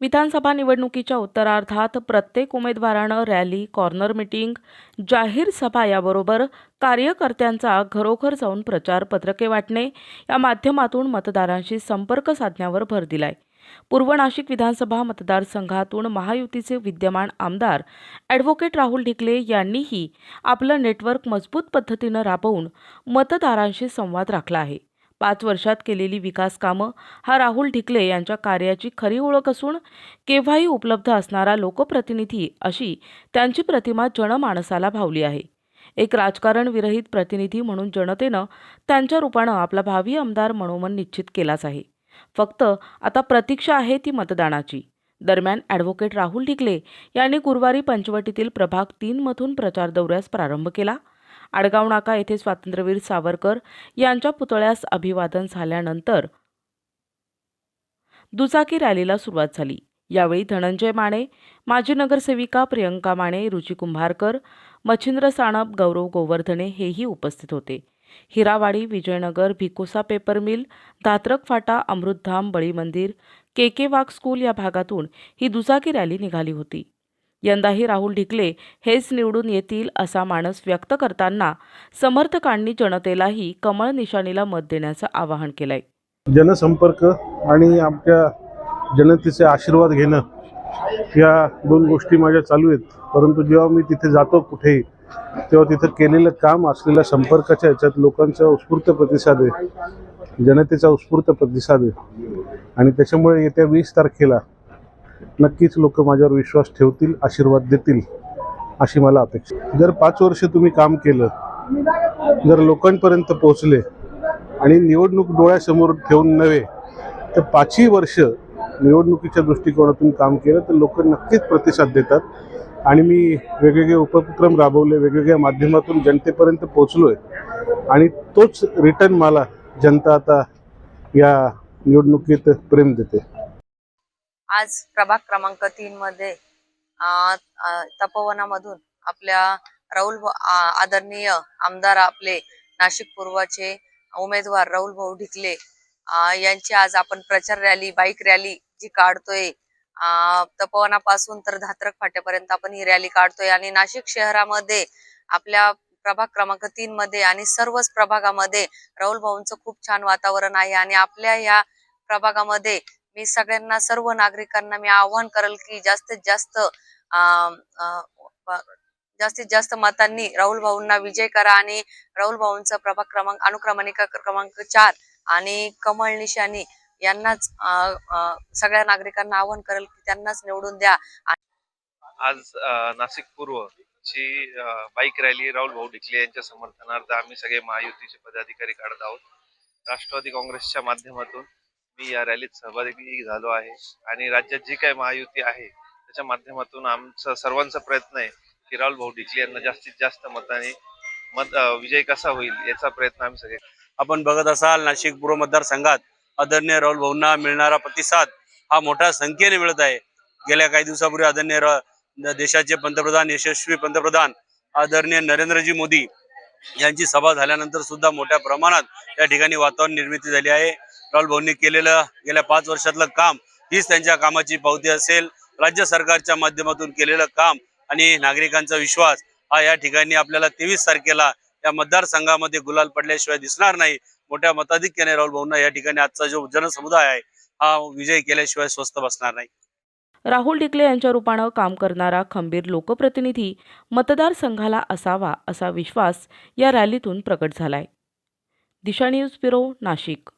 विधानसभा निवडणुकीच्या उत्तरार्धात प्रत्येक उमेदवारानं रॅली कॉर्नर मिटिंग जाहीर सभा याबरोबर कार्यकर्त्यांचा घरोघर जाऊन प्रचार पत्रके वाटणे या माध्यमातून मतदारांशी संपर्क साधण्यावर भर दिलाय. पूर्व नाशिक विधानसभा मतदारसंघातून महायुतीचे विद्यमान आमदार ॲडव्होकेट राहुल ढिकले यांनीही आपलं नेटवर्क मजबूत पद्धतीनं राबवून मतदारांशी संवाद राखला आहे. पाच वर्षात केलेली विकास कामं हा राहुल ढिकले यांच्या कार्याची खरी ओळख असून केव्हाही उपलब्ध असणारा लोकप्रतिनिधी अशी त्यांची प्रतिमा जनमाणसाला भावली आहे. एक राजकारण विरहित प्रतिनिधी म्हणून जनतेनं त्यांच्या रूपानं आपला भावी आमदार मनोमन निश्चित केलाच आहे. फक्त आता प्रतीक्षा आहे ती मतदानाची. दरम्यान ॲडव्होकेट राहुल ढिकले यांनी गुरुवारी पंचवटीतील प्रभाग तीनमधून प्रचार दौऱ्यास प्रारंभ केला. आडगाव नाका येथे स्वातंत्र्यवीर सावरकर यांच्या पुतळ्यास अभिवादन झाल्यानंतर दुचाकी रॅलीला सुरुवात झाली. यावेळी धनंजय माने माजी नगरसेविका प्रियंका माने रुची कुंभारकर मच्छिंद्र साणप गौरव गोवर्धने हेही उपस्थित होते. हिरावाडी विजयनगर भिकोसा पेपर मिल धात्रक फाटा अमृतधाम बळी मंदिर के के वाघ स्कूल या भागातून ही दुचाकी रॅली निघाली होती. यंदाही राहुल ढिकले हेच निवडून येतील असा मानस व्यक्त करताना समर्थकांनी जनतेलाही कमळ निशाणीला मत देण्याचं आवाहन केलंय. जनसंपर्क आणि आमच्या जनतेचे आशीर्वाद घेणं या दोन गोष्टी माझ्या चालू आहेत. परंतु जेव्हा मी तिथे जातो कुठेही तेव्हा तिथं केलेलं काम असलेल्या संपर्काच्या ह्याच्यात लोकांचा उत्स्फूर्त प्रतिसाद आहे. जनतेचा उत्स्फूर्त प्रतिसाद आहे. आणि त्याच्यामुळे येत्या वीस तारखेला नक्कीच लोक माझ्यावर विश्वास ठेवतील आशीर्वाद देतील अशी मला अपेक्षा जर पाच वर्ष तुम्ही काम केलं जर लोकांपर्यंत पोहोचले आणि निवडणूक डोळ्यासमोर ठेवून नव्हे तर पाचही वर्ष निवडणुकीच्या दृष्टिकोनातून काम केलं तर लोक नक्कीच प्रतिसाद देतात. आणि मी वेगवेगळे उपक्रम राबवले वेगवेगळ्या माध्यमातून जनतेपर्यंत पोचलोय आणि तोच रिटर्न मला जनता आता या निवडणुकीत प्रेम देते. आज प्रभाग क्रमांक तीन मध्ये तपोवनामधून आपल्या राहुल आदरणीय आमदार आपले नाशिक पूर्वचे उमेदवार राहुल भाऊ ढिकले यांची आज आपण प्रचार रॅली बाईक रॅली जी काढतोय तपोवनापासून तर धात्रक फाट्यापर्यंत आपण ही रॅली काढतोय. आणि नाशिक शहरामध्ये आपल्या प्रभाग क्रमांक तीन मध्ये आणि सर्वच प्रभागामध्ये राहुल भाऊंचं खूप छान वातावरण आहे. आणि आपल्या या प्रभागामध्ये मी सगळ्यांना सर्व नागरिकांना मी आवाहन करेल की जास्तीत जास्त जास्तीत जास्त मतांनी राहुल भाऊंना विजय करा आणि राहुल भाऊंचा प्रभाग क्रमांक अनुक्रमानिका क्रमांक चार आणि कमळ निशाणी यांनाच सगळ्या नागरिकांना आवाहन करेल की त्यांनाच निवडून द्या. आज नाशिक पूर्व ची बाईक रॅली राहुल भाऊ डिकले यांच्या समर्थनार्थ आम्ही सगळे महायुतीचे पदाधिकारी काढत आहोत. राष्ट्रवादी काँग्रेसच्या माध्यमातून मी या रॅलीत सहभागी झालो आहे आणि राज्यात जी काही महायुती आहे त्याच्या माध्यमातून आमचा सर्वांचा प्रयत्न आहे की राहुल भाऊ ढिकले यांना जास्तीत जास्त मताने मत विजय कसा होईल याचा प्रयत्न आम्ही सगळे आपण बघत असाल नाशिक पूर्व मतदारसंघात आदरणीय राहुल भाऊंना मिळणारा प्रतिसाद हा मोठ्या संख्येने मिळत आहे. गेल्या काही दिवसापूर्वी आदरणीय देशाचे पंतप्रधान यशस्वी पंतप्रधान आदरणीय नरेंद्रजी मोदी यांची सभा झाल्यानंतर सुद्धा मोठ्या प्रमाणात या ठिकाणी वातावरण निर्मिती झाली आहे. राहुल भाऊंनी केलेलं गेल्या पाच वर्षातलं काम हीच त्यांच्या कामाची पावती असेल. राज्य सरकारच्या माध्यमातून केलेलं काम आणि नागरिकांचा विश्वास हा या ठिकाणी आपल्याला तेवीस तारखेला या मतदारसंघामध्ये गुलाल पडल्याशिवाय दिसणार नाही. मोठ्या मताधिक्याने राहुल भाऊंना या ठिकाणी आजचा जो जनसमुदाय आहे हा विजय केल्याशिवाय स्वस्त बसणार नाही. राहुल ढिकले यांच्या रूपानं काम करणारा खंबीर लोकप्रतिनिधी मतदारसंघाला असावा असा विश्वास या रॅलीतून प्रकट झालाय. Disha news bureau Nashik.